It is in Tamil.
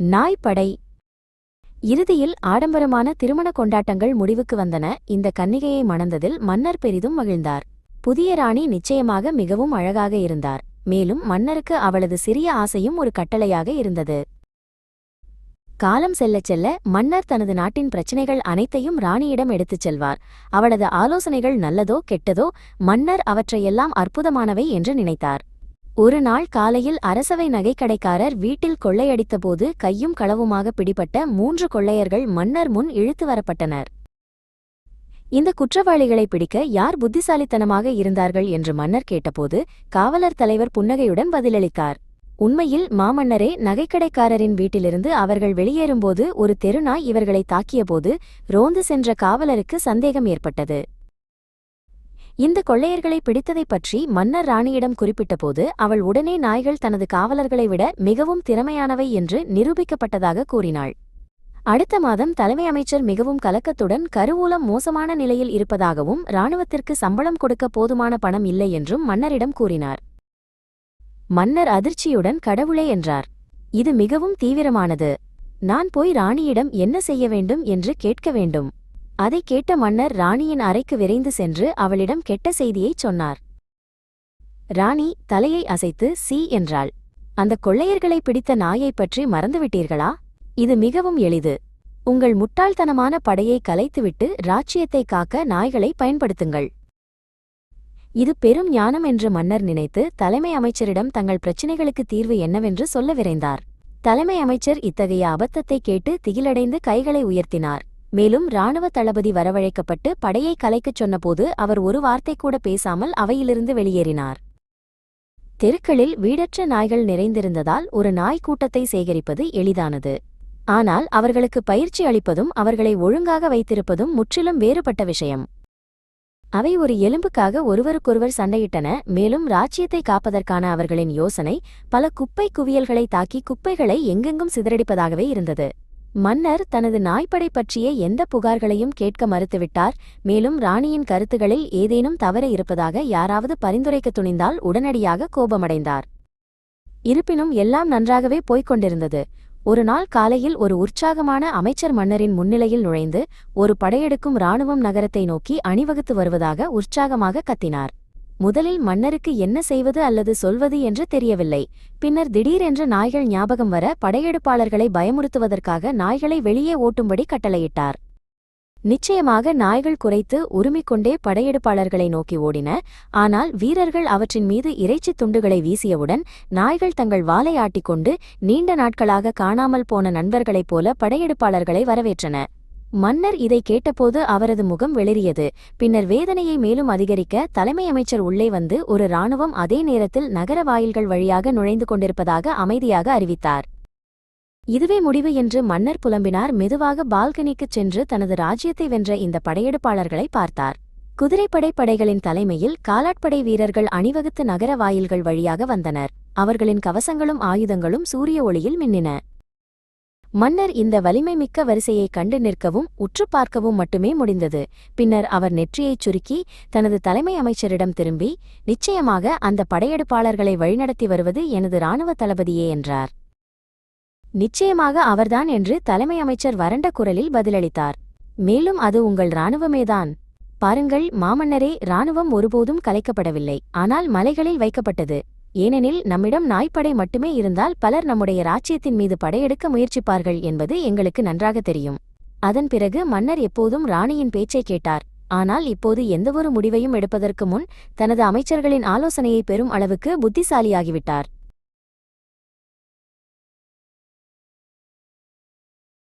நாய்ப்படை. இறுதியில் ஆடம்பரமான திருமண கொண்டாட்டங்கள் முடிவுக்கு வந்தன. இந்த கன்னிகையை மணந்ததில் மன்னர் பெரிதும் மகிழ்ந்தார். புதிய ராணி நிச்சயமாக மிகவும் அழகாக இருந்தார். மேலும் மன்னருக்கு அவளது சிறிய ஆசையும் ஒரு கட்டளையாக இருந்தது. காலம் செல்லச் செல்ல மன்னர் தனது நாட்டின் பிரச்சினைகள் அனைத்தையும் ராணியிடம் எடுத்துச் செல்வார். அவளது ஆலோசனைகள் நல்லதோ கெட்டதோ மன்னர் அவற்றையெல்லாம் அற்புதமானவை என்று நினைத்தார். ஒரு நாள் காலையில் அரசவை நகைக்கடைக்காரர் வீட்டில் கொள்ளையடித்தபோது கையும் களவுமாக பிடிபட்ட மூன்று கொள்ளையர்கள் மன்னர் முன் இழுத்து வரப்பட்டனர். இந்த குற்றவாளிகளை பிடிக்க யார் புத்திசாலித்தனமாக இருந்தார்கள் என்று மன்னர் கேட்டபோது காவலர் தலைவர் புன்னகையுடன் பதிலளித்தார். உண்மையில் மாமன்னரே நகைக்கடைக்காரரின் வீட்டிலிருந்து அவர்கள் வெளியேறும்போது ஒரு தெருநாய் இவர்களை தாக்கியபோது ரோந்து சென்ற காவலருக்கு சந்தேகம் ஏற்பட்டது. இந்த கொள்ளையர்களை பிடித்ததைப் பற்றி மன்னர் ராணியிடம் குறிப்பிட்டபோது அவள் உடனே நாய்கள் தனது காவலர்களை விட மிகவும் திறமையானவை என்று நிரூபிக்கப்பட்டதாக கூறினாள். அடுத்த மாதம் தலைமை அமைச்சர் மிகவும் கலக்கத்துடன் கருவூலம் மோசமான நிலையில் இருப்பதாகவும் இராணுவத்திற்கு சம்பளம் கொடுக்க போதுமான பணம் இல்லை என்றும் மன்னரிடம் கூறினார். மன்னர் அதிர்ச்சியுடன் கடவுளே என்றார். இது மிகவும் தீவிரமானது. நான் போய் ராணியிடம் என்ன செய்ய வேண்டும் என்று கேட்க வேண்டும். அதைக் கேட்ட மன்னர் ராணியின் அறைக்கு விரைந்து சென்று அவளிடம் கெட்ட செய்தியைச் சொன்னார். ராணி தலையை அசைத்து சி என்றாள். அந்த கொள்ளையர்களை பிடித்த நாயைப் பற்றி மறந்துவிட்டீர்களா? இது மிகவும் எளிது. உங்கள் முட்டாள்தனமான படையை கலைத்துவிட்டு ராச்சியத்தை காக்க நாய்களை பயன்படுத்துங்கள். இது பெரும் ஞானம் என்று மன்னர் நினைத்து தலைமை அமைச்சரிடம் தங்கள் பிரச்சினைகளுக்கு தீர்வு என்னவென்று சொல்ல விரைந்தார். தலைமை அமைச்சர் இத்தகைய அபத்தத்தை கேட்டு திகிலடைந்து கைகளை உயர்த்தினார். மேலும் ராணுவ தளபதி வரவழைக்கப்பட்டு படையை கலைக்கச் சொன்னபோது அவர் ஒரு வார்த்தை கூட பேசாமல் அவையிலிருந்து வெளியேறினார். தெருக்களில் வீடற்ற நாய்கள் நிறைந்திருந்ததால் ஒரு நாய் கூட்டத்தை சேகரிப்பது எளிதானது. ஆனால் அவர்களுக்கு பயிற்சி அளிப்பதும் அவர்களை ஒழுங்காக வைத்திருப்பதும் முற்றிலும் வேறுபட்ட விஷயம். அவை ஒரு எலும்புக்காக ஒருவருக்கொருவர் சண்டையிட்டன மேலும் ராச்சியத்தை காப்பதற்கான அவர்களின் யோசனை பல குப்பை குவியல்களை தாக்கி குப்பைகளை எங்கெங்கும் சிதறடிப்பதாகவே இருந்தது. மன்னர் தனது நாய்ப்படை பற்றிய எந்த புகார்களையும் கேட்க மறுத்துவிட்டார். மேலும் ராணியின் கருத்துகளில் ஏதேனும் தவறு இருப்பதாக யாராவது பரிந்துரைக்க துணிந்தால் உடனடியாக கோபமடைந்தார். இருப்பினும் எல்லாம் நன்றாகவே போய்க் கொண்டிருந்தது. ஒரு நாள் காலையில் ஒரு உற்சாகமான அமைச்சர் மன்னரின் முன்னிலையில் நுழைந்து ஒரு படையெடுக்கும் இராணுவம் நகரத்தை நோக்கி அணிவகுத்து வருவதாக உற்சாகமாக கத்தினார். முதலில் மன்னருக்கு என்ன செய்வது அல்லது சொல்வது என்று தெரியவில்லை. பின்னர் திடீரென்று நாய்கள் ஞாபகம் வர படையெடுப்பாளர்களை பயமுறுத்துவதற்காக நாய்களை வெளியே ஓட்டும்படி கட்டளையிட்டார். நிச்சயமாக நாய்கள் குறைத்து உருமிக்கொண்டே படையெடுப்பாளர்களை நோக்கி ஓடின. ஆனால் வீரர்கள் அவற்றின் மீது இறைச்சித் துண்டுகளை வீசியவுடன் நாய்கள் தங்கள் வாலை ஆட்டிக்கொண்டு நீண்ட நாட்களாக காணாமல் போன நண்பர்களைப் போல படையெடுப்பாளர்களை வரவேற்றன. மன்னர் இதை கேட்டபோது அவரது முகம் வெளிரியது பின்னர் வேதனையை மேலும் அதிகரிக்க தலைமை அமைச்சர் உள்ளே வந்து ஒரு இராணுவம் அதே நேரத்தில் நகர வாயில்கள் வழியாக நுழைந்து கொண்டிருப்பதாக அமைதியாக அறிவித்தார். இதுவே முடிவு என்று மன்னர் புலம்பினார். மெதுவாக பால்கனிக்குச் சென்று தனது ராஜ்யத்தை வென்ற இந்த படையெடுப்பாளர்களை பார்த்தார். குதிரைப்படை படைகளின் தலைமையில் காலாட்படை வீரர்கள் அணிவகுத்து நகர வாயில்கள் வழியாக வந்தனர். அவர்களின் கவசங்களும் ஆயுதங்களும் சூரிய ஒளியில் மின்னின. மன்னர் இந்த வலிமை மிக்க வரிசையைக் கண்டு நிற்கவும் உற்று பார்க்கவும் மட்டுமே முடிந்தது. பின்னர் அவர் நெற்றியைச் சுருக்கி தனது தலைமை அமைச்சரிடம் திரும்பி நிச்சயமாக அந்த படையெடுப்பாளர்களை வழிநடத்தி வருவது எனது இராணுவ தளபதியே என்றார். நிச்சயமாக அவர்தான் என்று தலைமை அமைச்சர் வறண்ட குரலில் பதிலளித்தார். மேலும் அது உங்கள் இராணுவமேதான். பாருங்கள் மாமன்னரே இராணுவம் ஒருபோதும் கலைக்கப்படவில்லை. ஆனால் மலைகளில் வைக்கப்பட்டது. ஏனெனில் நம்மிடம் நாய்ப்படை மட்டுமே இருந்தால் பலர் நம்முடைய ராச்சியத்தின் மீது படையெடுக்க முயற்சிப்பார்கள் என்பது எங்களுக்கு நன்றாக தெரியும். அதன் பிறகு மன்னர் எப்போதும் ராணியின் பேச்சைக் கேட்டார். ஆனால் இப்போது எந்தவொரு முடிவையும் எடுப்பதற்கு முன் தனது அமைச்சர்களின் ஆலோசனையை பெறும் அளவுக்கு புத்திசாலியாகிவிட்டார்.